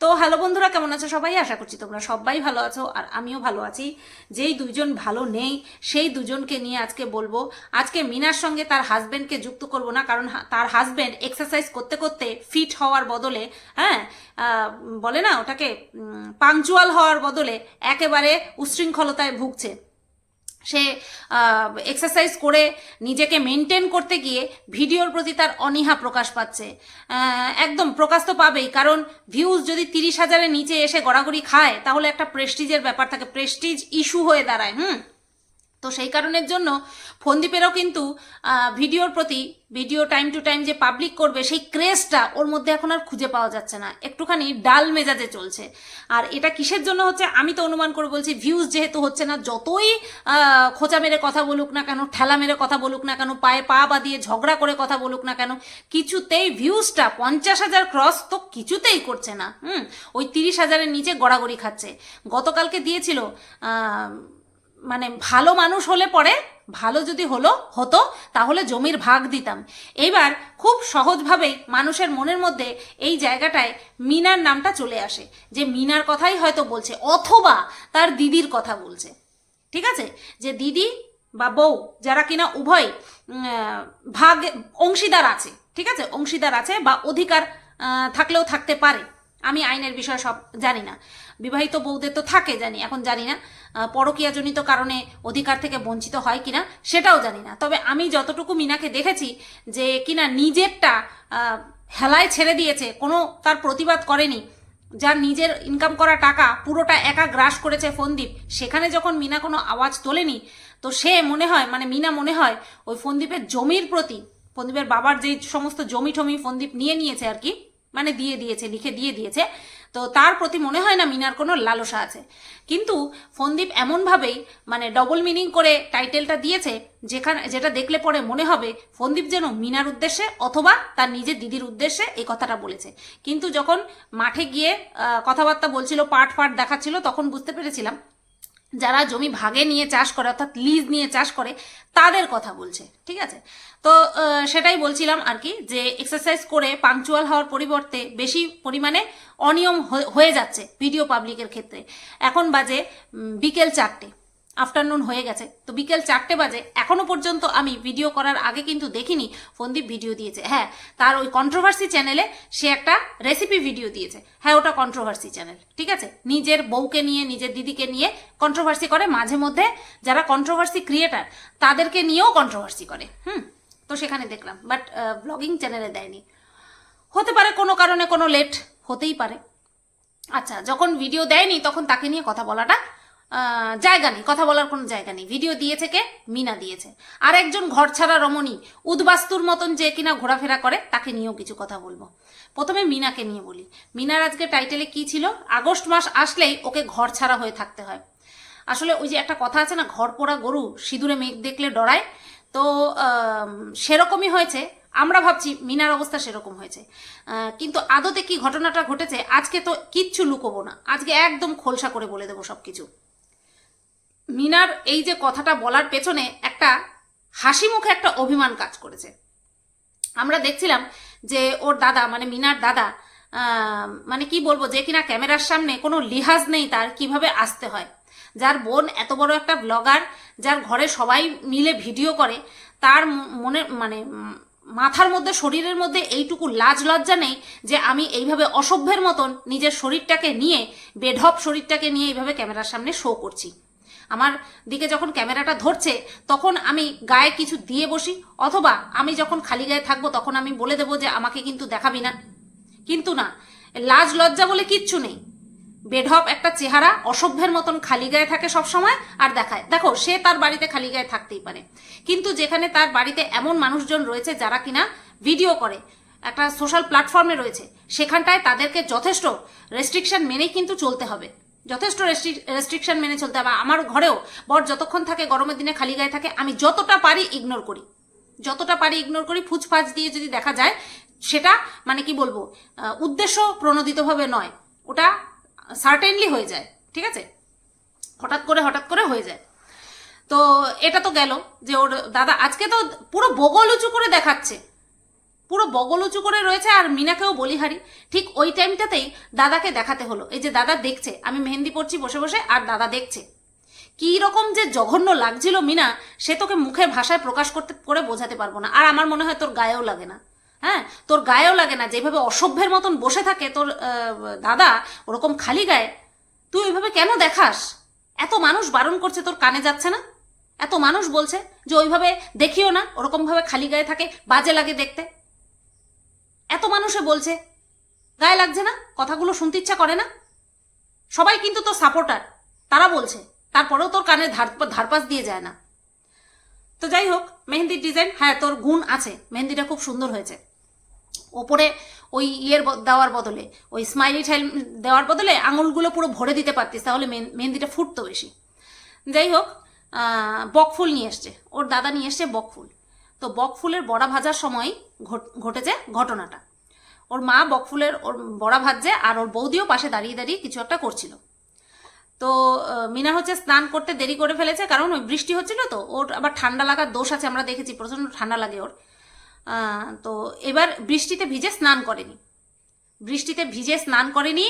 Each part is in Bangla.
তো হ্যালো বন্ধুরা, কেমন আছো সবাই? আশা করছি তোমরা সবাই ভালো আছো আর আমিও ভালো আছি। যেই দুজন ভালো নেই, সেই দুজনকে নিয়ে আজকে বলব। আজকে মিনার সঙ্গে তার হাজবেন্ডকে যুক্ত করব না, কারণ তার হাজবেন্ড এক্সারসাইজ করতে করতে ফিট হওয়ার বদলে হ্যাঁ বলে না ওটাকে পাংচুয়াল হওয়ার বদলে একেবারে উশৃঙ্খলতায় ভুগছে। সে এক্সারসাইজ করে নিজেকে মেনটেন করতে গিয়ে ভিডিওর প্রতি তার অনীহা প্রকাশ পাচ্ছে। একদম প্রকাশ তো পাবেই, কারণ ভিউজ যদি তিরিশ হাজারের নিচে এসে গড়াগড়ি খায়, তাহলে একটা প্রেস্টিজের ব্যাপার থাকে। প্রেস্টিজ ইস্যু হয়ে দাঁড়ায়, হুম? তো সেই কারণের জন্য ফন্দীপেরও কিন্তু ভিডিওর প্রতি, ভিডিও টাইম টু টাইম যে পাবলিক করবে সেই ক্রেজটা ওর মধ্যে এখন আর খুঁজে পাওয়া যাচ্ছে না। একটুখানি ডাল মেজাজে চলছে। আর এটা কিসের জন্য হচ্ছে, আমি তো অনুমান করে বলছি ভিউজ যেহেতু হচ্ছে না, যতই খোঁচা মেরে কথা বলুক না কেন, ঠেলা মেরে কথা বলুক না কেন, পায়ে পা বা দিয়ে ঝগড়া করে কথা বলুক না কেন, কিছুতেই ভিউজটা পঞ্চাশ হাজার ক্রস তো কিছুতেই করছে না। হুম, ওই তিরিশ হাজারের নিচে গড়াগড়ি খাচ্ছে। গতকালকে দিয়েছিল মানে ভালো মানুষ হলে পরে, ভালো যদি হলো, হতো, তাহলে জমির ভাগ দিতাম। এইবার খুব সহজভাবেই মানুষের মনের মধ্যে এই জায়গাটায় মিনার নামটা চলে আসে, যে মিনার কথাই হয়তো বলছে, অথবা তার দিদির কথা বলছে। ঠিক আছে? যে দিদি বা বউ, যারা কিনা উভয় ভাগ, অংশীদার আছে, ঠিক আছে? অংশীদার আছে বা অধিকার থাকলেও থাকতে পারে। আমি আইনের বিষয়ে সব জানি না। বিবাহিত বউদের তো থাকে জানি, এখন জানি না পরকীয়াজনিত কারণে অধিকার থেকে বঞ্চিত হয় কিনা সেটাও জানি না। তবে আমি যতটুকু মিনাকে দেখেছি যে কিনা নিজেরটা হেলায় ছেড়ে দিয়েছে, কোনো তার প্রতিবাদ করেনি, যার নিজের ইনকাম করা টাকা পুরোটা একা গ্রাস করেছে ফন্দীপ, সেখানে যখন মিনা কোনো আওয়াজ তোলেনি, তো সে মনে হয় মানে মিনা মনে হয়, ওই ফন্দীপের জমির প্রতি, ফন্দীপের বাবার যেই সমস্ত জমি টমি ফন্দীপ নিয়ে নিয়েছে আর কি মানে দিয়ে দিয়েছে, লিখে দিয়ে দিয়েছে তো তার প্রতি মনে হয় না মিনার কোনো লালসা আছে। কিন্তু ফন্দীপ এমনভাবেই মানে ডবল মিনিং করে টাইটেলটা দিয়েছে, যেখানে যেটা দেখলে পরে মনে হবে ফন্দীপ যেন মিনার উদ্দেশ্যে অথবা তার নিজের দিদির উদ্দেশ্যে এই কথাটা বলেছে। কিন্তু যখন মাঠে গিয়ে কথাবার্তা বলছিল, পাট ফাট দেখাচ্ছিল, তখন বুঝতে পেরেছিলাম যারা জমি ভাগে নিয়ে চাষ করে, অর্থাৎ লিজ নিয়ে চাষ করে, তাদের কথা বলছে। ঠিক আছে? তো সেটাই বলছিলাম আর কি যে এক্সারসাইজ করে পাংচুয়াল হওয়ার পরিবর্তে বেশি পরিমাণে অনিয়ম হয়ে- যাচ্ছে ভিডিও পাবলিকের ক্ষেত্রে। এখন বাজে বিকেল চারটে। আফটারনুন হয়ে গেছে। তো বিকেল চারটে বাজে। এখনও পর্যন্ত আমি ভিডিও করার আগে কিন্তু দেখিনি। ফন্দীপ ভিডিও দিয়েছে। হ্যাঁ তার ওই কন্ট্রোভার্সি চ্যানেলে সে একটা রেসিপি ভিডিও দিয়েছে। হ্যাঁ ওটা কন্ট্রোভার্সি চ্যানেল ঠিক আছে? নিজের বউকে নিয়ে, নিজের দিদিকে নিয়ে কন্ট্রোভার্সি করে। মাঝে মধ্যে যারা কন্ট্রোভার্সি ক্রিয়েটার তাদেরকে নিয়েও কন্ট্রোভার্সি করে। হুম? তো সেখানে দেখলাম বাট ব্লগিং চ্যানেলে দেয়নি। হতে পারে কোনো কারণে কোনো লেট হতেই পারে। আচ্ছা যখন ভিডিও দেয়নি, তখন তাকে নিয়ে কথা বলাটা জায়গা নেই, কথা বলার কোনো জায়গা নেই। ভিডিও দিয়েছে কে? মিনা দিয়েছে। আর একজন ঘর ছাড়া রমণী, উদ্বাস্তুর মতন যে কিনা ঘোরাফেরা করে, তাকে নিয়েও কিছু কথা বলব। প্রথমে মিনাকে নিয়ে বলি। মিনার আজকে টাইটেলে কি ছিল? আগস্ট মাস আসলেই ওকে ঘর ছাড়া হয়ে থাকতে হয়। আসলে ওই যে একটা কথা আছে না, ঘর পোড়া গরু, সিঁদুরে মেঘ দেখলে ডরায়। তো সেরকমই হয়েছে। আমরা ভাবছি মিনার অবস্থা সেরকম হয়েছে। কিন্তু আদতে কি ঘটনাটা ঘটেছে, আজকে তো কিচ্ছু লুকোবো না। আজকে একদম খোলসা করে বলে দেবো সব কিছু মিনার এই যে কথাটা বলার পেছনে একটা হাসি মুখে একটা অভিমান কাজ করেছে। আমরা দেখছিলাম যে ওর দাদা মানে মিনার দাদা মানে কি বলব, যে কিনা ক্যামেরার সামনে কোনো লিহাজ নেই তার, কীভাবে আসতে হয়। যার বোন এত বড় একটা ব্লগার যার ঘরে সবাই মিলে ভিডিও করে, তার মনে মানে মাথার মধ্যে, শরীরের মধ্যে এইটুকু লাজ লজ্জা নেই যে আমি এইভাবে অসভ্যের মতন নিজের শরীরটাকে নিয়ে, বেঢপ শরীরটাকে নিয়ে এইভাবে ক্যামেরার সামনে শো করছি। আমার দিকে যখন ক্যামেরাটা ধরছে, তখন আমি গায়ে কিছু দিয়ে বসি, অথবা আমি যখন খালি গায়ে থাকব, তখন আমি বলে দেবো যে, আমাকে কিন্তু দেখাবি না। কিন্তু না, লাজ লজ্জা বলে কিচ্ছু নেই। বেঢপ একটা চেহারা অসভ্যের মতন খালি গায়ে থাকে সব সময় আর দেখায়। দেখো, সে তার বাড়িতে খালি গায়ে থাকতেই পারে। কিন্তু যেখানে তার বাড়িতে এমন মানুষজন রয়েছে যারা কিনা ভিডিও করে, একটা সোশ্যাল প্ল্যাটফর্মে রয়েছে, সেখানটায় তাদেরকে যথেষ্ট রেস্ট্রিকশন মেনেই কিন্তু চলতে হবে। যথেষ্ট রেস্ট্রিকশন মেনে চলতে হবে। আমার ঘরেও বর যতক্ষণ থাকে, গরমের দিনে খালি গায়ে থাকে, আমি যতটা পারি ইগনোর করি। যতটা পারি ইগনোর করি, ফুচফাচ দিয়ে যদি দেখা যায়, সেটা মানে কি বলব উদ্দেশ্য প্রণোদিতভাবে নয়। ওটা সার্টেনলি হয়ে যায়, ঠিক আছে? হঠাৎ করে হঠাৎ করে হয়ে যায়। তো এটা তো গেল যে ওর দাদা আজকে তো পুরো বগল উঁচু করে দেখাচ্ছে। পুরো বগল উঁচু করে রয়েছে আর মিনাকেও বলিহারি। ঠিক ওই টাইমটাতেই দাদাকে দেখাতে হলো। এই যে দাদা দেখছে, আমি মেহেন্দি পড়ছি বসে বসে, আর দাদা দেখছে। কী রকম যে জঘন্য লাগছিল মিনা, সে তোকে মুখের ভাষায় প্রকাশ করতে, করে বোঝাতে পারব না। আর আমার মনে হয় তোর গায়েও লাগে না। হ্যাঁ তোর গায়েও লাগে না, যেভাবে অসভ্যের মতন বসে থাকে তোর দাদা, ওরকম খালি গায়ে, তুই ওইভাবে কেন দেখাস? এত মানুষ বারণ করছে তোর কানে যাচ্ছে না? এত মানুষ বলছে যে ওইভাবে দেখিও না, ওরকমভাবে খালি গায়ে থাকে, বাজে লাগে দেখতে। এত মানুষে বলছে, গায়ে লাগছে না, কথাগুলো শুনতে ইচ্ছা করে না। সবাই কিন্তু তোর সাপোর্টার তারা বলছে, তারপরেও তোর কানে ধার, ধারপাস দিয়ে যায় না। তো যাই হোক, মেহেন্দির ডিজাইন হ্যাঁ তোর গুণ আছে, মেহেন্দিটা খুব সুন্দর হয়েছে। ওপরে ওই ইয়ের দেওয়ার বদলে, ওই স্মাইলি ঠাইল দেওয়ার বদলে আঙুলগুলো পুরো ভরে দিতে পারতিস, তাহলে মেহেন- মেহেন্দিটা ফুটতো বেশি। যাই হোক বকফুল নিয়ে এসছে, ওর দাদা নিয়ে এসছে বকফুল তো বকফুলের বড়া ভাজার সময় ঘটেছে ঘটনাটা। ওর মা বকফুলের ওর বড়া ভাজছে আর ওর বৌদিও পাশে দাঁড়িয়ে দাঁড়িয়ে কিছু একটা করছিল। তো মিনা হচ্ছে স্নান করতে দেরি করে ফেলেছে, কারণ ওই বৃষ্টি হচ্ছিল তো, ওর আবার ঠান্ডা লাগার দোষ আছে, আমরা দেখেছি, প্রচণ্ড ঠান্ডা লাগে ওর। তো এবার বৃষ্টিতে ভিজে স্নান করেনি। বৃষ্টিতে ভিজে স্নান করেনি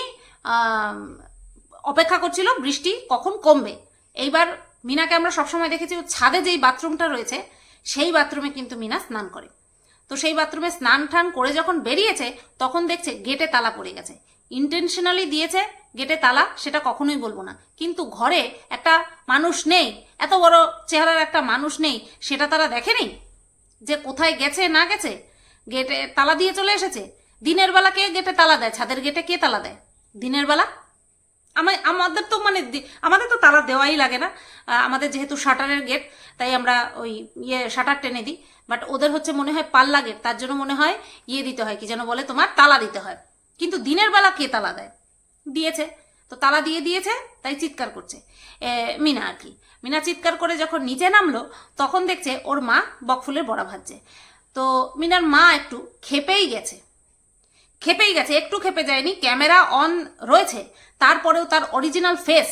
অপেক্ষা করছিল বৃষ্টি কখন কমবে। এইবার মিনাকে আমরা সবসময় দেখেছি ছাদে যেই বাথরুমটা রয়েছে, সেই বাথরুমে কিন্তু মিনা স্নান করে। তো সেই বাথরুমে স্নান টান করে যখন বেরিয়েছে, তখন দেখছে গেটে তালা পড়ে গেছে। ইন্টেনশনালি দিয়েছে গেটে তালা, সেটা কখনোই বলব না। কিন্তু ঘরে একটা মানুষ নেই, এত বড় চেহারার একটা মানুষ নেই, সেটা তারা দেখেনি? যে কোথায় গেছে, না গেছে, গেটে তালা দিয়ে চলে এসেছে। দিনের বেলা কে গেটে তালা দেয়? ছাদের গেটে কে তালা দেয়? দিনের বেলা? আমার আমাদের তো মানে আমাদের তো তালা দেওয়াই লাগে না। আমাদের যেহেতু শাটারের গেট, তাই আমরা ওই ইয়ে শাটার টেনে দিই। বাট ওদের হচ্ছে মনে হয় পাল্লা গেট, তার জন্য মনে হয় ইয়ে দিতে হয়, কি যেন বলে তোমার, তালা দিতে হয়। কিন্তু দিনের বেলা কে তালা দেয়? দিয়েছে। তো তালা দিয়ে দিয়েছে, তাই চিৎকার করছে। মিনা আর কি। মিনা চিৎকার করে যখন নিচে নামলো, তখন দেখছে ওর মা বকফুলের বড়া ভাজছে। তো মিনার মা একটু খেপেই গেছে। খেপেই গেছে, একটু খেপে যায়নি, ক্যামেরা অন রয়েছে, তারপরেও তার অরিজিনাল ফেস,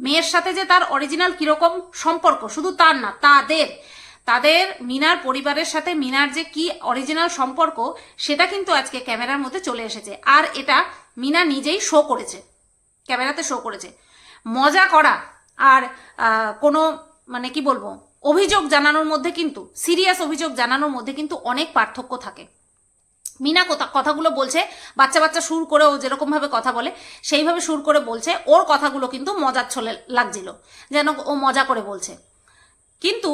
মেয়ের সাথে যে তার অরিজিনাল কীরকম সম্পর্ক, শুধু তার না, তাদের। তাদের, মিনার পরিবারের সাথে মিনার যে কি অরিজিনাল সম্পর্ক, সেটা কিন্তু আজকে ক্যামেরার মধ্যে চলে এসেছে। আর এটা মিনা নিজেই শো করেছে। ক্যামেরাতে শো করেছে। মজা করা আর কোনো মানে কি বলব, অভিযোগ জানানোর মধ্যে কিন্তু, সিরিয়াস অভিযোগ জানানোর মধ্যে কিন্তু অনেক পার্থক্য থাকে। মিনা কথা, কথাগুলো বলছে, বাচ্চা বাচ্চা সুর করে ও যেরকমভাবে কথা বলে, সেইভাবে সুর করে বলছে, ওর কথাগুলো কিন্তু মজার ছলে লাগছিল, যেন ও মজা করে বলছে। কিন্তু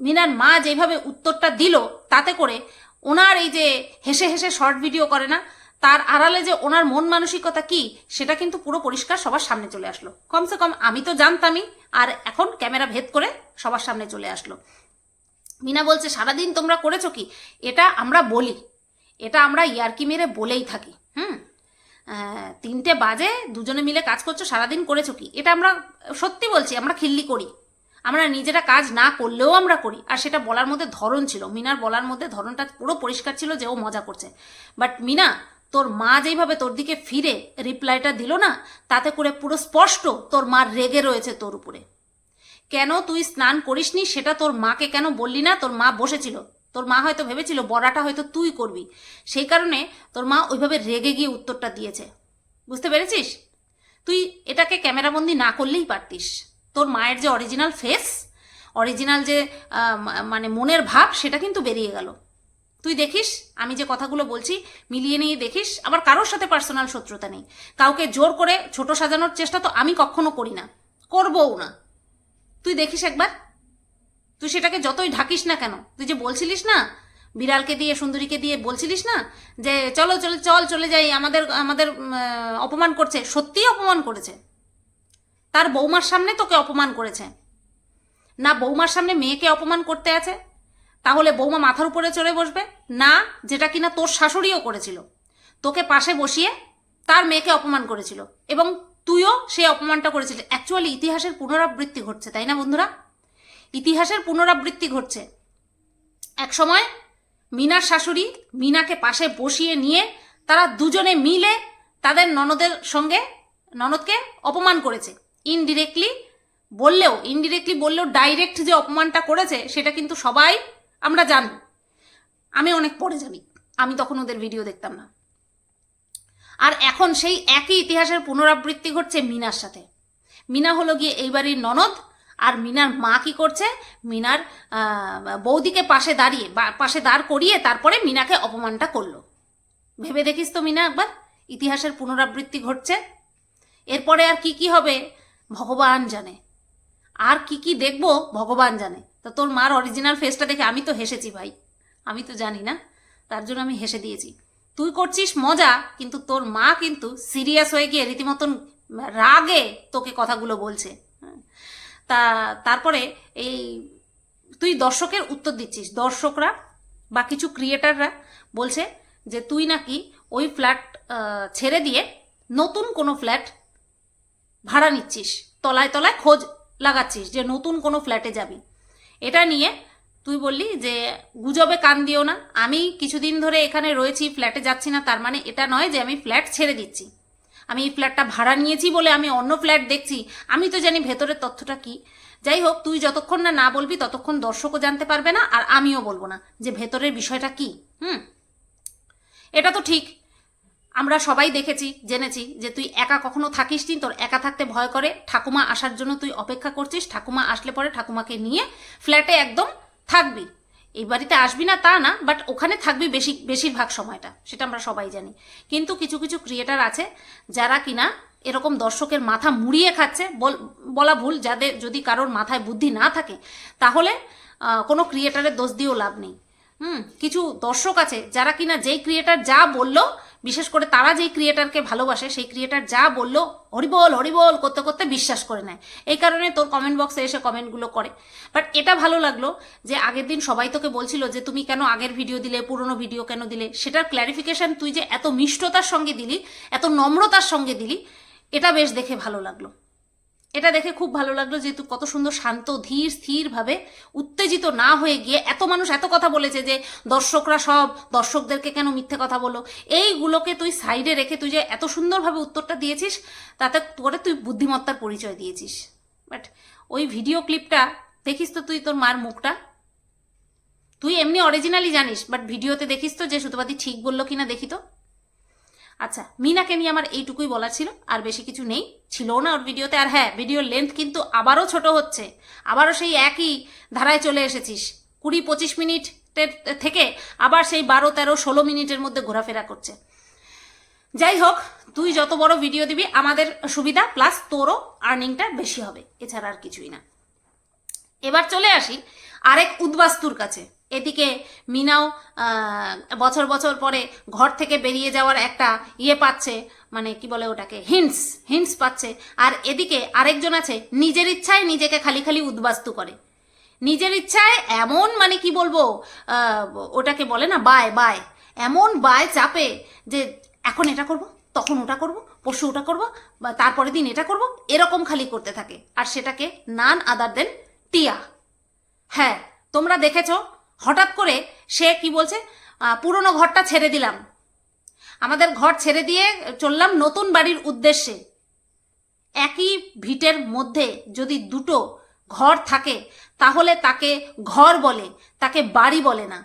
মিনার মা যেভাবে উত্তরটা দিল, তাতে করে ওনার এই যে হেসে হেসে শর্ট ভিডিও করে না তার আড়ালে যে ওনার মন মানসিকতা কি, সেটা কিন্তু পুরো পরিষ্কার সবার সামনে চলে আসলো। কমসে কম আমি তো জানতামই, আর এখন ক্যামেরা ভেদ করে সবার সামনে চলে আসলো। মিনা বলছে, সারাদিন তোমরা করেছ কি? এটা আমরা বলি। এটা আমরা ইয়ারকি মেরে বলেই থাকি। হুম? তিনটে বাজে, দুজনে মিলে কাজ করছ, সারাদিন করেছ কি? এটা আমরা সত্যি বলছি, আমরা খিল্লি করি। আমরা নিজেরা কাজ না করলেও আমরা করি। আর সেটা বলার মধ্যে ধরন ছিল। মিনার বলার মধ্যে ধরনটা পুরো পরিষ্কার ছিল যে ও মজা করছে। বাট মিনা তোর মা যেইভাবে তোর দিকে ফিরে রিপ্লাইটা দিল না, তাতে করে পুরো স্পষ্ট তোর মা রেগে রয়েছে তোর উপরে। কেন তুই স্নান করিসনি সেটা তোর মাকে কেন বললি না? তোর মা বসেছিল। তোর মা হয়তো ভেবেছিল বড়াটা হয়তো তুই করবি। সেই কারণে তোর মা ওইভাবে রেগে গিয়ে উত্তরটা দিয়েছে। বুঝতে পেরেছিস? তুই এটাকে ক্যামেরাবন্দি না করলেই পারতিস। তোর মায়ের যে অরিজিনাল ফেস অরিজিনাল যে মানে মনের ভাব, সেটা কিন্তু বেরিয়ে গেল। তুই দেখিস, আমি যে কথাগুলো বলছি, মিলিয়ে নিয়ে দেখিস আমার কারোর সাথে পার্সোনাল শত্রুতা নেই। কাউকে জোর করে ছোট সাজানোর চেষ্টা তো আমি কখনো করি না। করবও না। তুই দেখিস একবার। তুই সেটাকে যতই ঢাকিস না কেন, তুই যে বলছিলিস না, বিড়ালকে দিয়ে, সুন্দরীকে দিয়ে বলছিলিস না, যে চলো চলো, চল, চলে যাই, আমাদের আমাদের অপমান করছে, সত্যিই অপমান করেছে। তার বৌমার সামনে তোকে অপমান করেছে। না, বৌমার সামনে মেয়েকে অপমান করতে আছে তাহলে বৌমা মাথার উপরে চড়ে বসবে? না, যেটা কিনা তোর শাশুড়িও করেছিল। তোকে পাশে বসিয়ে তার মেয়েকে অপমান করেছিল। এবং তুইও সেই অপমানটা করেছিলি। অ্যাকচুয়ালি ইতিহাসের পুনরাবৃত্তি ঘটছে, তাই না বন্ধুরা? ইতিহাসের পুনরাবৃত্তি ঘটছে। এক সময় মিনার শাশুড়ি মিনাকে পাশে বসিয়ে নিয়ে তারা দুজনে মিলে তাদের ননদের সঙ্গে, ননদকে অপমান করেছে। ইনডিরেক্টলি বললেও ইনডিরেক্টলি বললেও ডাইরেক্ট যে অপমানটা করেছে, সেটা কিন্তু সবাই আমরা জানি। আমি অনেক পরে জানি আমি তখন ওদের ভিডিও দেখতাম না। আর এখন সেই একই ইতিহাসের পুনরাবৃত্তি ঘটছে মিনার সাথে। মিনা হলো গিয়ে এই বাড়ির ননদ, আর মিনার মা কি করছে? মিনার বৌদিকে পাশে দাঁড়িয়ে পাশে দাঁড় করিয়ে তারপরে মিনাকে অপমানটা করল। ভেবে দেখিস তো মিনা একবার, ইতিহাসের পুনরাবৃত্তি ঘটছে। এরপরে আর কি কি হবে? ভগবান জানে। আর কি কি দেখব? ভগবান জানে। তো তোর মার অরিজিনাল ফেসটা দেখে আমি তো হেসেছি ভাই। আমি তো জানি না। তার জন্য আমি হেসে দিয়েছি। তুই করছিস মজা, কিন্তু তোর মা কিন্তু সিরিয়াস হয়ে গিয়ে রীতিমতন রাগে তোকে কথাগুলো বলছে। হ্যাঁ। তা তারপরে এই তুই দর্শকের উত্তর দিচ্ছিস। দর্শকরা বা কিছু ক্রিয়েটাররা বলছে যে তুই নাকি ওই ফ্ল্যাট ছেড়ে দিয়ে নতুন কোনো ফ্ল্যাট ভাড়া নিচ্ছিস। তলায় তলায় খোঁজ লাগাচ্ছিস যে নতুন কোনো ফ্ল্যাটে যাবি। এটা নিয়ে তুই বললি যে গুজবে কান দিও না। আমি কিছুদিন ধরে এখানে রয়েছি, ফ্ল্যাটে যাচ্ছি না, তার মানে এটা নয় যে আমি ফ্ল্যাট ছেড়ে দিচ্ছি। আমি এই ফ্ল্যাটটা ভাড়া নিয়েছি বলে আমি অন্য ফ্ল্যাট দেখছি। আমি তো জানি ভেতরের তথ্যটা কি। যাই হোক, তুই যতক্ষণ না না বলবি, ততক্ষণ দর্শকও জানতে পারবে না, আর আমিও বলব না যে ভেতরের বিষয়টা কি, হুম? এটা তো ঠিক। আমরা সবাই দেখেছি, জেনেছি যে তুই একা কখনো থাকিস নি তোর একা থাকতে ভয় করে। ঠাকুমা আসার জন্য তুই অপেক্ষা করছিস, ঠাকুমা আসলে পরে ঠাকুমাকে নিয়ে ফ্ল্যাটে একদম থাকবি। এই বাড়িতে আসবি না তা না বাট ওখানে থাকবি বেশি, বেশিরভাগ সময়টা, সেটা আমরা সবাই জানি। কিন্তু কিছু কিছু ক্রিয়েটার আছে যারা কিনা এরকম দর্শকের মাথা মুড়িয়ে খাচ্ছে, বল- ভুল, যাদের যদি কারোর মাথায় বুদ্ধি না থাকে, তাহলে কোনো ক্রিয়েটারের দোষ দিয়েও লাভ নেই। হুম, কিছু দর্শক আছে যারা কিনা যেই ক্রিয়েটার যা বলল, বিশেষ করে তারা যেই ক্রিয়েটারকে ভালোবাসে, সেই ক্রিয়েটার যা বলল, হরিবল হরিবল করতে করতে বিশ্বাস করে নেয়। এই কারণে তোর কমেন্ট বক্সে এসে কমেন্টগুলো করে। বাট এটা ভালো লাগল যে আগের দিন সবাই তোকে বলছিল যে তুমি কেন আগের ভিডিও দিলে, পুরনো ভিডিও কেন দিলে? সেটার ক্ল্যারিফিকেশন তুই যে এত মিষ্টতার সঙ্গে দিলি, এত নম্রতার সঙ্গে দিলি, এটা বেশ দেখে ভালো লাগল। এটা দেখে খুব ভালো লাগল যেহেতু কত সুন্দর শান্ত, ধীর, স্থিরভাবে উত্তেজিত না হয়ে গিয়ে এত মানুষ এত কথা বলেছে যে দর্শকরা সব দর্শকদেরকে কেন মিথ্যে কথা বলো? এইগুলোকে তুই সাইডে রেখে তুই যে এত সুন্দরভাবে উত্তরটা দিয়েছিস, তাতে করে তুই বুদ্ধিমত্তার পরিচয় দিয়েছিস। বাট ওই ভিডিও ক্লিপটা দেখিস তো তুই তোর মার মুখটা? তুই এমনি অরিজিনালি জানিস বাট ভিডিওতে দেখিস তো যে সুতোবাদী ঠিক বলল কিনা দেখি তো। আচ্ছা মিনাকে নিয়ে আমার এইটুকুই বলার ছিল, আর বেশি কিছু নেই। ছিল না ওর ভিডিওতে, আর হ্যাঁ ভিডিওর লেন্থ কিন্তু আবারও ছোট হচ্ছে। আবারও সেই একই ধারায় চলে এসেছিস। কুড়ি পঁচিশ মিনিটের থেকে আবার সেই বারো, তেরো, ষোলো মিনিটের মধ্যে ঘোরাফেরা করছে। যাই হোক, তুই যত বড় ভিডিও দিবি, আমাদের সুবিধা প্লাস তোরও আর্নিংটা বেশি হবে। এছাড়া আর কিছুই না। এবার চলে আসি আরেক উদ্বাস্তুর কাছে। এদিকে মিনাও বছর বছর পরে ঘর থেকে বেরিয়ে যাওয়ার একটা ইয়ে পাচ্ছে মানে কি বলে ওটাকে হিন্টস হিন্টস পাচ্ছে। আর এদিকে আরেকজন আছে, নিজের ইচ্ছায় নিজেকে খালি খালি উদ্বাস্তু করে। নিজের ইচ্ছায় এমন মানে কি বলব ওটাকে বলে না, বায় বায়। এমন বায় চাপে যে এখন এটা করব, তখন ওটা করব, পরশু ওটা করব, বা তারপরের দিন এটা করব, এরকম খালি করতে থাকে। আর সেটাকে নান আদার দেন টিয়া। হ্যাঁ তোমরা দেখেছ হঠাৎ করে সে কি বলছে? পুরনো ঘরটা ছেড়ে দিলাম। আমাদের ঘর ছেড়ে দিয়ে চললাম নতুন বাড়ির উদ্দেশ্যে। একই ভিটের মধ্যে যদি দুটো ঘর থাকে, তাহলে তাকে ঘর বলে, তাকে বাড়ি বলে না।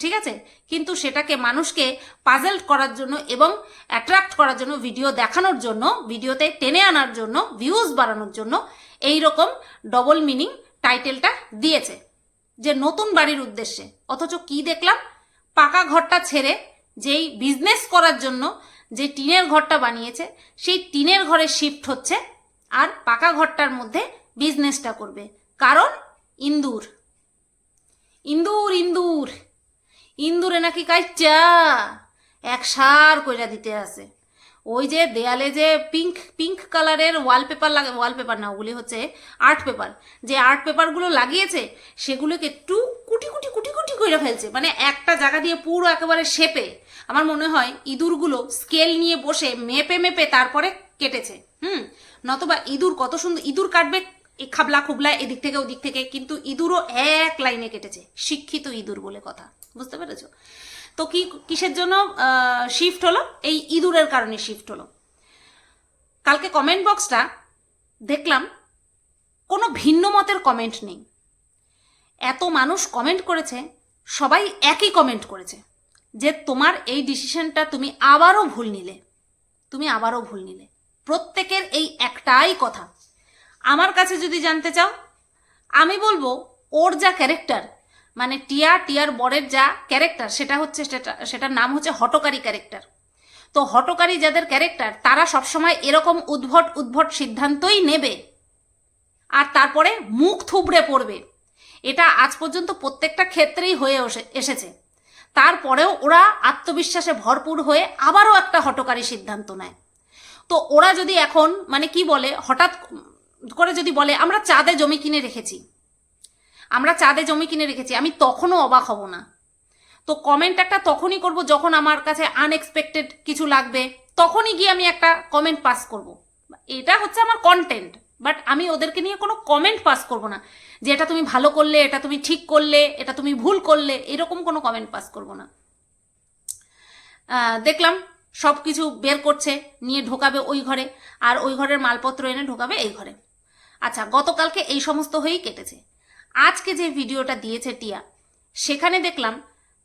ঠিক আছে? কিন্তু সেটাকে মানুষকে পাজেল করার জন্য এবং অ্যাট্রাক্ট করার জন্য ভিডিও দেখানোর জন্য ভিডিওতে টেনে আনার জন্য ভিউজ বাড়ানোর জন্য এই রকম ডবল মিনিং টাইটেলটা দিয়েছে। যে নতুন বাড়ির উদ্দেশ্যে। অথচ কি দেখলাম? পাকা ঘরটা ছেড়ে যেই বিজনেস করার জন্য যে টিনের ঘরটা বানিয়েছে, সেই টিনের ঘরে শিফট হচ্ছে আর পাকা ঘরটার মধ্যে বিজনেসটা করবে। কারণ ইন্দুর। ইন্দুর ইন্দুর। ইন্দুরে নাকি কাইচা। এক সার কইরা দিতে আছে। ওই যে দেয়ালে যে পিঙ্ক পিঙ্ক কালারের ওয়ালপেপার লাগে ওয়ালপেপার না, ওগুলি হচ্ছে আর্ট পেপার যে আর্ট পেপারগুলো লাগিয়েছে, সেগুলোকে একটু কুটি কুটি কুটি কুটি করে ফেলছে। মানে একটা জায়গা দিয়ে পুরো একেবারে শেপে। আমার মনে হয় ইঁদুরগুলো স্কেল নিয়ে বসে মেপে মেপে তারপরে কেটেছে। হুম? নতবা ইঁদুর কত সুন্দর, ইঁদুর কাটবে খাবলা খুবলা এদিক থেকে, ওদিক থেকে, কিন্তু ইঁদুরও এক লাইনে কেটেছে। শিক্ষিত ইঁদুর বলে কথা। বুঝতে পেরেছ? তো কি, কিসের জন্য শিফট হলো? এই ইঁদুরের কারণে শিফট হলো। কালকে কমেন্ট বক্সটা দেখলাম, কোনো ভিন্ন মতের কমেন্ট নেই। এত মানুষ কমেন্ট করেছে, সবাই একই কমেন্ট করেছে, যে তোমার এই ডিসিশনটা তুমি আবারও ভুল নিলে। তুমি আবারও ভুল নিলে। প্রত্যেকের এই একটাই কথা। আমার কাছে যদি জানতে চাও, আমি বলব, ওর যা ক্যারেক্টার মানে টিয়া, টিয়ার বরের যা ক্যারেক্টার সেটা হচ্ছে, সেটা, সেটার নাম হচ্ছে হটকারী ক্যারেক্টার তো হটকারী যাদের ক্যারেক্টার তারা সবসময় এরকম উদ্ভট উদ্ভট সিদ্ধান্তই নেবে। আর তারপরে মুখ থুবড়ে পড়বে। এটা আজ পর্যন্ত প্রত্যেকটা ক্ষেত্রেই হয়ে এসেছে। তারপরেও ওরা আত্মবিশ্বাসে ভরপুর হয়ে আবারও একটা হটকারী সিদ্ধান্ত নেয়। তো ওরা যদি এখন মানে কি বলে, হঠাৎ করে যদি বলে, আমরা চাঁদে জমি কিনে রেখেছি। আমরা চাঁদে জমি কিনে রেখেছি, আমি তখনও অবাক হব না। তো কমেন্ট একটা তখনই করব যখন আমার কাছে আনএক্সপেক্টেড কিছু লাগবে, তখনই গিয়ে আমি একটা কমেন্ট পাস করব। এটা হচ্ছে আমার কন্টেন্ট বাট আমি ওদেরকে নিয়ে কোনো কমেন্ট পাস করব না, যে এটা তুমি ভালো করলে, এটা তুমি ঠিক করলে, এটা তুমি ভুল করলে, এরকম কোনো কমেন্ট পাস করব না। দেখলাম সব কিছু বের করছে, নিয়ে ঢোকাবে ওই ঘরে, আর ওই ঘরের মালপত্র এনে ঢোকাবে এই ঘরে। আচ্ছা গতকালকে এই সমস্ত হয়েই কেটেছে। আজকে যে ভিডিওটা দিয়েছে টিয়া, সেখানে দেখলাম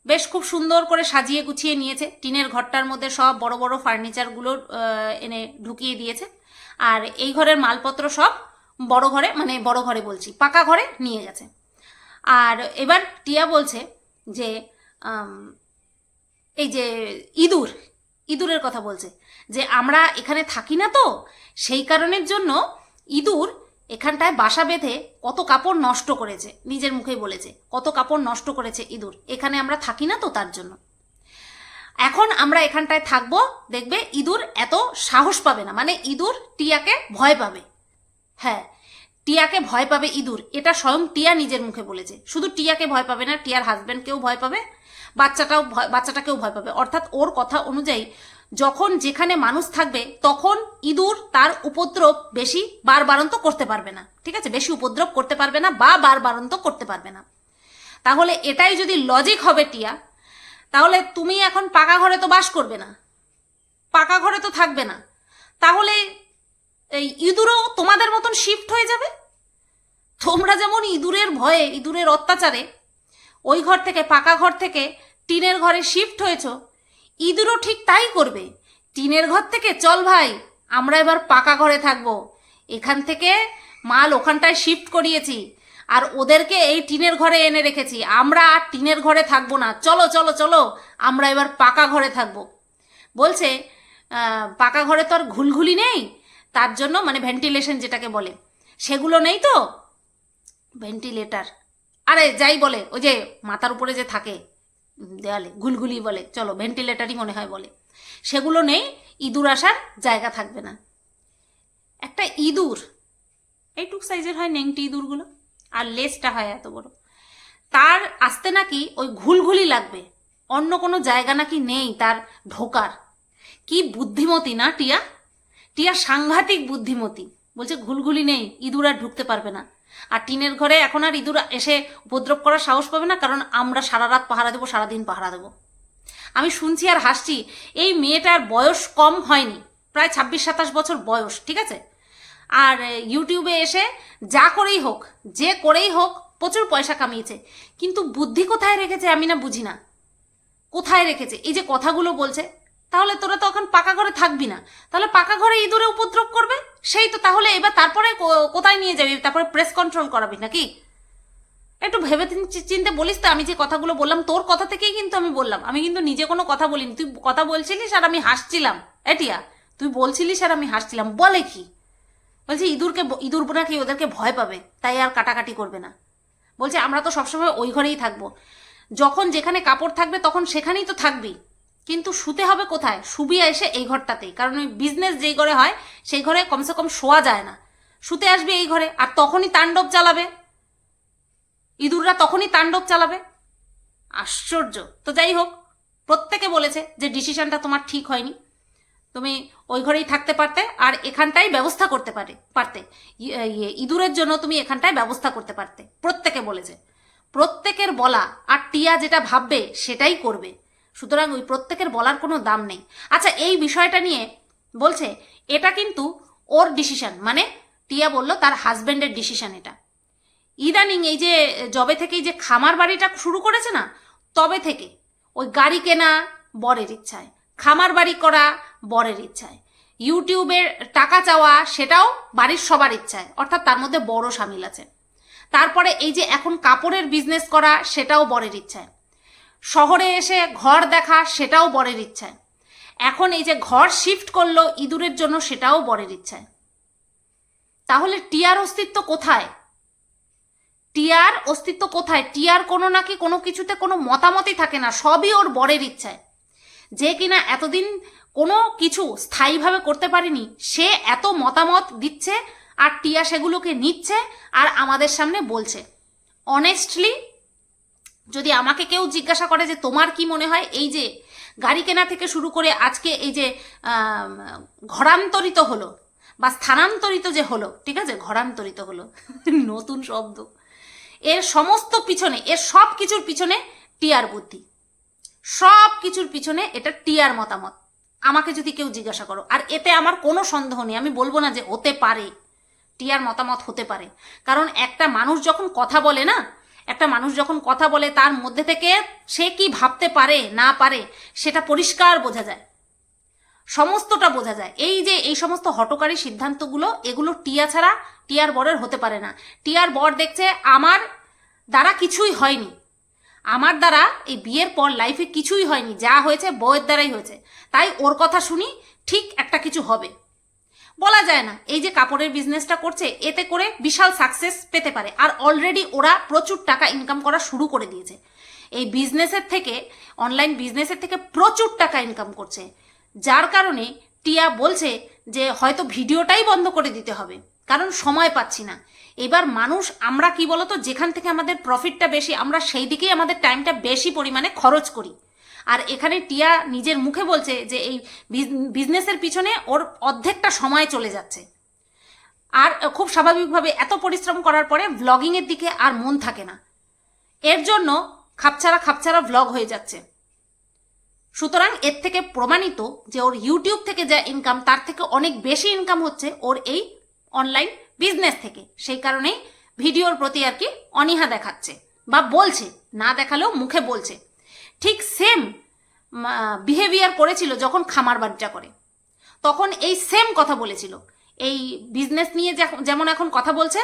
বেশ খুব সুন্দর করে সাজিয়ে গুছিয়ে নিয়েছে। টিনের ঘরটার মধ্যে সব বড় বড় ফার্নিচারগুলো এনে ঢুকিয়ে দিয়েছে। আর এই ঘরের মালপত্র সব বড় ঘরে মানে বড় ঘরে বলছি, পাকা ঘরে নিয়ে গেছে। আর এবার টিয়া বলছে যে এই যে ইঁদুর, ইঁদুরের কথা বলছে। যে আমরা এখানে থাকি না তো, সেই কারণের জন্য ইঁদুর এখানটায় বাসা বেঁধে কত কাপড় নষ্ট করেছে, নিজের মুখেই বলেছে। কত কাপড় নষ্ট করেছে ইঁদুর। এখানে আমরা থাকি না তো তার জন্য। এখন আমরা এখানটায় থাকব, দেখবে ইঁদুর এত সাহস পাবে না। মানে ইঁদুর টিয়াকে ভয় পাবে। হ্যাঁ টিয়াকে ভয় পাবে ইঁদুর। এটা স্বয়ং টিয়া নিজের মুখে বলেছে। শুধু টিয়াকে ভয় পাবে না, টিয়ার হাজব্যান্ডকেও ভয় পাবে, বাচ্চাটাও ভয় বাচ্চাটাকেও ভয় পাবে। অর্থাৎ ওর কথা অনুযায়ী যখন যেখানে মানুষ থাকবে, তখন ইঁদুর তার উপদ্রব বেশি বারবারন্ত করতে পারবে না। ঠিক আছে? বেশি উপদ্রব করতে পারবে না বা বারবারন্ত করতে পারবে না। তাহলে এটাই যদি লজিক হবে টিয়া, তাহলে তুমি এখন পাকা ঘরে তো বাস করবে না। পাকা ঘরে তো থাকবে না। তাহলে এই ইঁদুরও তোমাদের মতন শিফট হয়ে যাবে? তোমরা যেমন ইঁদুরের ভয়ে, ইঁদুরের অত্যাচারে ওই ঘর থেকে, পাকা ঘর থেকে টিনের ঘরে শিফট হয়েছ ইঁদুরও ঠিক তাই করবে। টিনের ঘর থেকে চল ভাই, আমরা এবার পাকা ঘরে থাকব। এখান থেকে মাল ওখানটায় শিফট করিয়েছি। আর ওদেরকে এই টিনের ঘরে এনে রেখেছি। আমরা আর টিনের ঘরে থাকব না। চলো চলো চলো, আমরা এবার পাকা ঘরে থাকব। বলছে পাকা ঘরে তো আর ঘুলঘুলি নেই। তার জন্য মানে ভেন্টিলেশন যেটাকে বলে। সেগুলো নেই তো? ভেন্টিলেটার আরে যাই বলে, ওই যে মাথার উপরে যে থাকে। উম, দেওয়ালে গুলগুলি বলে চলো ভেন্টিলেটারই মনে হয় বলে। সেগুলো নেই ইঁদুর আসার জায়গা থাকবে না। একটা ইঁদুর এইটুক সাইজের হয় নেংটি ইঁদুরগুলো আর লেজটা হয় এত বড়। তার আসতে নাকি ওই ঘুলঘুলি লাগবে অন্য কোনো জায়গা নাকি নেই তার ঢোকার। কি বুদ্ধিমতী না টিয়া? টিয়া সাংঘাতিক বুদ্ধিমতী। বলছে ঘুলঘুলি নেই ইঁদুর আর ঢুকতে পারবে না। আর টিনের ঘরে এখন আর ইঁদুর এসে উপদ্রব করার সাহস পাবে না, কারণ আমরা সারা রাত পাহারা দেবো সারাদিন পাহারা দেবো। আমি শুনছি আর হাসছি, এই মেয়েটার বয়স কম হয়নি, প্রায় ছাব্বিশ, সাতাশ বছর বয়স, ঠিক আছে? আর ইউটিউবে এসে যা করেই হোক, যে করেই হোক, প্রচুর পয়সা কামিয়েছে, কিন্তু বুদ্ধি কোথায় রেখেছে আমি না বুঝি না। কোথায় রেখেছে? এই যে কথাগুলো বলছে তাহলে তোরা তো এখন পাকা ঘরে থাকবি না। তাহলে পাকা ঘরে ইঁদুরে উপদ্রব করবে? সেই তো তাহলে এবার তারপরে কোথায় নিয়ে যাবি? তারপরে প্রেস কন্ট্রোল করাবি নাকি? একটু ভেবে চিন- চিনতে বলিস তো, আমি যে কথাগুলো বললাম, তোর কথা থেকেই কিন্তু আমি বললাম। আমি কিন্তু নিজে কোনো কথা বলিনি। তুই কথা বলছিলিস আর আমি হাসছিলাম। এটিয়া তুই বলছিলিস আর আমি হাসছিলাম। বলে কি? বলছে, ইঁদুরকে ইঁদুর নাকি ওদেরকে ভয় পাবে, তাই আর কাটাকাটি করবে না। বলছে, আমরা তো সবসময় ওই ঘরেই থাকব। যখন যেখানে কাপড় থাকবে, তখন সেখানেই তো থাকবি। কিন্তু শুতে হবে কোথায়? শুবি এসে এই ঘরটাতেই। কারণ ওই বিজনেস যেই ঘরে হয় সেই ঘরে কমসে কম শোয়া যায় না। শুতে আসবে এই ঘরে আর তখনই তাণ্ডব চালাবে। ইঁদুররা তখনই তাণ্ডব চালাবে। আশ্চর্য। তো যাই হোক প্রত্যেকে বলেছে যে ডিসিশনটা তোমার ঠিক হয়নি। তুমি ওই ঘরেই থাকতে পারতে আর এখানটাই ব্যবস্থা করতে পারে পারতে। ইয়ে, ইঁদুরের জন্য তুমি এখানটায় ব্যবস্থা করতে পারতে। প্রত্যেকে বলেছে। প্রত্যেকের বলা আর টিয়া যেটা ভাববে সেটাই করবে। সুতরাং ওই প্রত্যেকের বলার কোনো দাম নেই। আচ্ছা এই বিষয়টা নিয়ে বলছে, এটা কিন্তু ওর ডিসিশন মানে টিয়া বলল তার হাজব্যান্ডের ডিসিশন এটা। ইদানিং এই যে জবে থেকে এই যে খামার বাড়িটা শুরু করেছে না, তবে থেকে ওই গাড়ি কেনা বরের ইচ্ছায়, খামার বাড়ি করা বরের ইচ্ছায়, ইউটিউবের টাকা চাওয়া সেটাও বাড়ির সবার ইচ্ছায়, অর্থাৎ তার মধ্যে বড় সামিল আছে। তারপরে এই যে এখন কাপড়ের বিজনেস করা সেটাও বরের ইচ্ছায়। শহরে এসে ঘর দেখা সেটাও বরের ইচ্ছায়। এখন এই যে ঘর শিফট করল ইঁদুরের জন্য সেটাও বরের ইচ্ছায়। তাহলে টিয়ার অস্তিত্ব কোথায়? টিয়ার অস্তিত্ব কোথায়? টিয়ার কোনো নাকি কোনো কিছুতে কোনো মতামতই থাকে না, সবই ওর বরের ইচ্ছায়। যে কিনা এতদিন কোনো কিছু স্থায়ীভাবে করতে পারেনি, সে এত মতামত দিচ্ছে আর টিয়া সেগুলোকে নিচ্ছে আর আমাদের সামনে বলছে। অনেস্টলি যদি আমাকে কেউ জিজ্ঞাসা করে যে তোমার কি মনে হয়, এই যে গাড়ি কেনা থেকে শুরু করে আজকে এই যে ঘরান্তরিত হলো বা স্থানান্তরিত যে হলো, ঠিক আছে? ঘরান্তরিত হলো, নতুন শব্দ। এর সমস্ত পিছনে, এর সব কিছুর পিছনে টিয়ার বুদ্ধি। সব কিছুর পিছনে এটা টিয়ার মতামত। আমাকে যদি কেউ জিজ্ঞাসা করো, আর এতে আমার কোনো সন্দেহ নেই, আমি বলব না যে হতে পারে। টিয়ার মতামত হতে পারে। কারণ একটা মানুষ যখন কথা বলে না একটা মানুষ যখন কথা বলে তার মধ্যে থেকে সে কি ভাবতে পারে, না পারে, সেটা পরিষ্কার বোঝা যায়। সমস্তটা বোঝা যায়। এই যে এই সমস্ত হটকারী সিদ্ধান্তগুলো, এগুলো টিয়া ছাড়া টিয়ার বরের হতে পারে না। টিয়ার বর দেখছে আমার দ্বারা কিছুই হয়নি। আমার দ্বারা এই বিয়ের পর লাইফে কিছুই হয়নি। যা হয়েছে, বউয়ের দ্বারাই হয়েছে। তাই ওর কথা শুনি, ঠিক একটা কিছু হবে। বলা যায় না। এই যে কাপড়ের বিজনেসটা করছে, এতে করে বিশাল সাকসেস পেতে পারে। আর অলরেডি ওরা প্রচুর টাকা ইনকাম করা শুরু করে দিয়েছে। এই বিজনেসের থেকে অনলাইন বিজনেসের থেকে প্রচুর টাকা ইনকাম করছে। যার কারণে টিয়া বলছে যে, হয়তো ভিডিওটাই বন্ধ করে দিতে হবে। কারণ সময় পাচ্ছি না। এবার মানুষ, আমরা কি বলতো, যেখান থেকে আমাদের প্রফিটটা বেশি, আমরা সেই দিকেই আমাদের টাইমটা বেশি পরিমাণে খরচ করি। আর এখানে টিয়া নিজের মুখে বলছে যে এই বিজনেসের পিছনে ওর অর্ধেকটা সময় চলে যাচ্ছে। আর খুব স্বাভাবিকভাবে এত পরিশ্রম করার পরে ভ্লগিংয়ের দিকে আর মন থাকে না। এর জন্য খাপছাড়া খাপছাড়া ভ্লগ হয়ে যাচ্ছে। সুতরাং এর থেকে প্রমাণিত যে ওর ইউটিউব থেকে যা ইনকাম তার থেকে অনেক বেশি ইনকাম হচ্ছে ওর এই অনলাইন বিজনেস থেকে। সেই কারণেই ভিডিওর প্রতি আর কি অনীহা দেখাচ্ছে বা বলছে, না দেখালেও মুখে বলছে। ঠিক সেম বিহেভিয়ার করেছিল যখন খামার বাড়িটা করে। তখন এই সেম কথা বলেছিল। এই বিজনেস নিয়ে যেমন এখন কথা বলছে,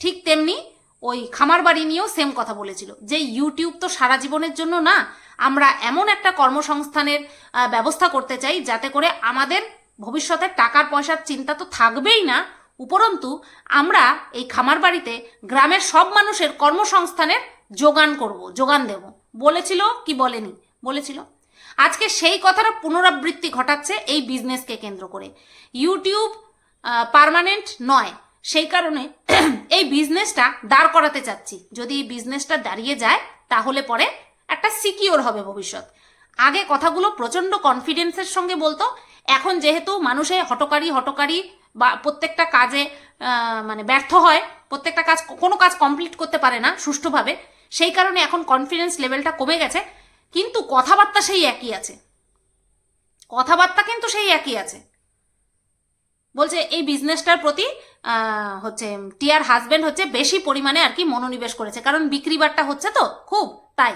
ঠিক তেমনি ওই খামার বাড়ি নিয়েও সেম কথা বলেছিল। যে ইউটিউব তো সারা জীবনের জন্য না, আমরা এমন একটা কর্মসংস্থানের ব্যবস্থা করতে চাই যাতে করে আমাদের ভবিষ্যতে টাকার পয়সার চিন্তা তো থাকবেই না। উপরন্তু, আমরা এই খামার বাড়িতে গ্রামের সব মানুষের কর্মসংস্থানের যোগান করব, যোগান দেব। বলেছিল কি বলেনি? বলেছিল, আজকে সেই কথাটা পুনরাবৃত্তি ঘটাচ্ছে এই বিজনেসকে কেন্দ্র করে। ইউটিউব পার্মানেন্ট নয়, সেই কারণে এই বিজনেসটা দাঁড় করাতে চাচ্ছি। যদি এই বিজনেসটা দাঁড়িয়ে যায়, তাহলে পরে একটা সিকিওর হবে ভবিষ্যৎ। আগে কথাগুলো প্রচণ্ড কনফিডেন্সের সঙ্গে বলতো। এখন যেহেতু মানুষে হটকারী হটকারী বা প্রত্যেকটা কাজে মানে ব্যর্থ হয়, প্রত্যেকটা কাজ, কোনো কাজ কমপ্লিট করতে পারে না সুষ্ঠুভাবে সেই কারণে এখন কনফিডেন্স লেভেলটা কমে গেছে, কিন্তু কথাবার্তা সেই একই আছে। কথাবার্তা কিন্তু সেই একই আছে। বলছে, এই বিজনেসটার প্রতি হচ্ছে টিয়ার হাজবেন্ড হচ্ছে বেশি পরিমাণে আর কি মনোনিবেশ করেছে। কারণ বিক্রি বাট্টা হচ্ছে তো, খুব, তাই।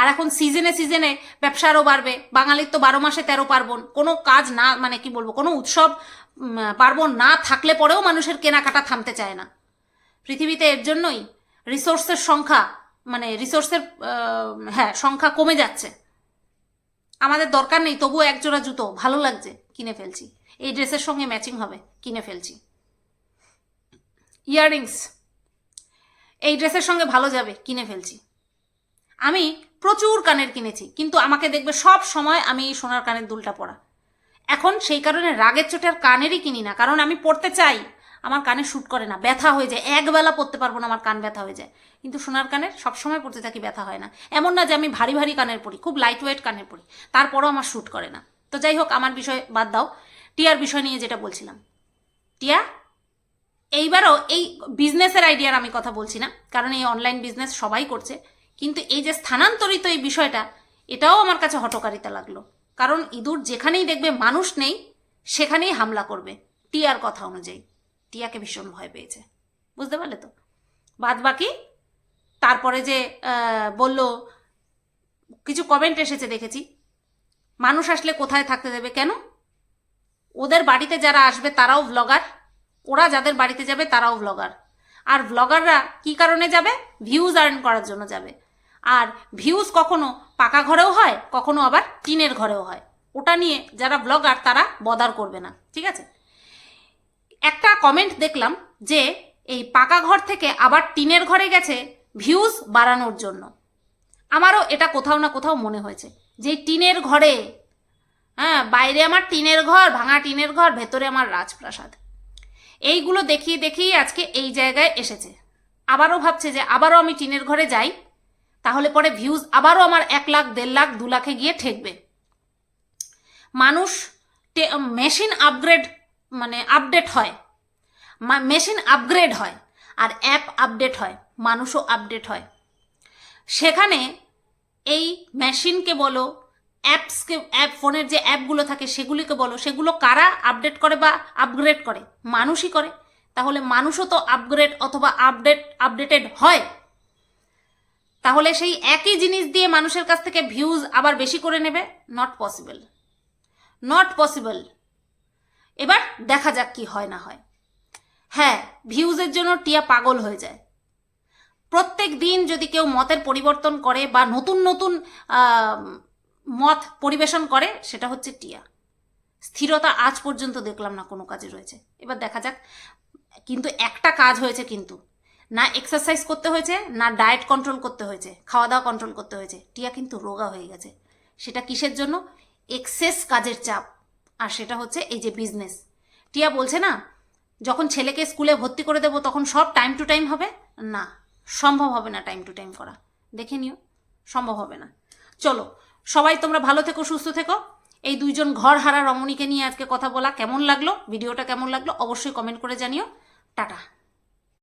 আর এখন সিজনে সিজনে ব্যবসা আরও বাড়বে, বাঙালির তো বারো মাসে তেরো পার্বণ। কোনো কাজ না মানে কি বলব, কোনো উৎসব পার্বণ না থাকলে পরেও মানুষের কেনাকাটা থামতে চায় না। পৃথিবীতে এর জন্যই রিসোর্সের সংখ্যা মানে রিসোর্সের হ্যাঁ সংখ্যা কমে যাচ্ছে। আমাদের দরকার নেই, তবুও একজোড়া জুতো, ভালো লাগছে, কিনে ফেলছি। এই ড্রেসের সঙ্গে ম্যাচিং হবে, কিনে ফেলছি। ইয়াররিংস এই ড্রেসের সঙ্গে ভালো যাবে, কিনে ফেলছি। আমি প্রচুর কানের কিনেছি, কিন্তু আমাকে দেখবে সব সময় আমি এই সোনার কানের দুলটা পরা। এখন সেই কারণে রাগের চোটে আর কানেরই কিনি না, কারণ আমি পড়তে চাই। আমার কানে শ্যুট করে না, ব্যথা হয়ে যায়, একবেলা পড়তে পারব না, আমার কান ব্যথা হয়ে যায়। কিন্তু সোনার কানের সবসময় পড়তে থাকি ব্যথা হয় না। এমন না যে আমি ভারী ভারী কানের পরি, খুব লাইট ওয়েট কানের পরি। তারপরও আমার শ্যুট করে না। তো যাই হোক, আমার বিষয় বাদ দাও। টিয়ার বিষয় নিয়ে যেটা বলছিলাম। টিয়া, এইবারও এই বিজনেসের আইডিয়ার আমি কথা বলছি না। কারণ এই অনলাইন বিজনেস সবাই করছে। কিন্তু এই যে স্থানান্তরিত এই বিষয়টা, এটাও আমার কাছে হটকারিতা লাগল। কারণ ইঁদুর যেখানেই দেখবে মানুষ নেই, সেখানেই হামলা করবে। টিয়ার কথা অনুযায়ী। টিয়াকে ভীষণ ভয় পেয়েছে। বুঝতে পারলে তো? বাদ বাকি তারপরে যে বলল, কিছু কমেন্ট এসেছে দেখেছি। মানুষ আসলে কোথায় থাকতে দেবে কেন? ওদের বাড়িতে যারা আসবে তারাও ব্লগার ওরা যাদের বাড়িতে যাবে তারাও ব্লগার আর ব্লগাররা কি কারণে যাবে? ভিউজ আর্ন করার জন্য যাবে। আর ভিউজ কখনো পাকা ঘরেও হয়, কখনো আবার টিনের ঘরেও হয়। ওটা নিয়ে যারা ব্লগার তারা বদার করবে না, ঠিক আছে? একটা কমেন্ট দেখলাম যে, এই পাকা ঘর থেকে আবার টিনের ঘরে গেছে ভিউজ বাড়ানোর জন্য। আমারও এটা কোথাও না কোথাও মনে হয়েছে যে টিনের ঘরে হ্যাঁ বাইরে আমার টিনের ঘর, ভাঙা টিনের ঘর, ভেতরে আমার রাজপ্রাসাদ। এইগুলো দেখিয়ে দেখিয়ে আজকে এই জায়গায় এসেছে। আবারও ভাবছে যে আবারও আমি টিনের ঘরে যাই, তাহলে পরে ভিউজ আবারও আমার এক লাখ, দেড় লাখ, দু লাখে গিয়ে ঠেকবে। মানুষ মেশিন আপগ্রেড মানে আপডেট হয়। মেশিন আপগ্রেড হয়। আর অ্যাপ আপডেট হয়, মানুষও আপডেট হয়। সেখানে এই মেশিনকে বলো অ্যাপসকে অ্যাপ ফোনের যে অ্যাপগুলো থাকে সেগুলিকে বলো, সেগুলো কারা আপডেট করে বা আপগ্রেড করে? মানুষই করে। তাহলে মানুষও তো আপগ্রেড অথবা আপডেট আপডেটেড হয়। তাহলে সেই একই জিনিস দিয়ে মানুষের কাছ থেকে ভিউজ আবার বেশি করে নেবে? নট পসিবল নট পসিবল এবার দেখা যাক কি হয় না হয়। হ্যাঁ ভিউজের জন্য টিয়া পাগল হয়ে যায়। প্রত্যেক দিন যদি কেউ মতের পরিবর্তন করে বা নতুন নতুন মত পরিবেশন করে, সেটা হচ্ছে টিয়া। স্থিরতা আজ পর্যন্ত দেখলাম না কোনো কাজে রয়েছে। এবার দেখা যাক, কিন্তু একটা কাজ হয়েছে কিন্তু। না এক্সারসাইজ করতে হয়েছে, না ডায়েট কন্ট্রোল করতে হয়েছে খাওয়া দাওয়া কন্ট্রোল করতে হয়েছে। টিয়া কিন্তু রোগা হয়ে গেছে। সেটা কিসের জন্য? এক্সেস কাজের চাপ। আর সেটা হচ্ছে এই যে বিজনেস টিয়া বলছে না যখন ছেলেকে স্কুলে ভর্তি করে দেবো তখন সব টাইম টু টাইম হবে? না, সম্ভব হবে না টাইম টু টাইম করা। দেখে নিও, সম্ভব হবে না। চলো, সবাই তোমরা ভালো থেকো, সুস্থ থেকো। এই দুইজন ঘর হারা রমণীকে নিয়ে আজকে কথা বলা কেমন লাগল, ভিডিওটা কেমন লাগল অবশ্যই কমেন্ট করে জানিও। টাটা।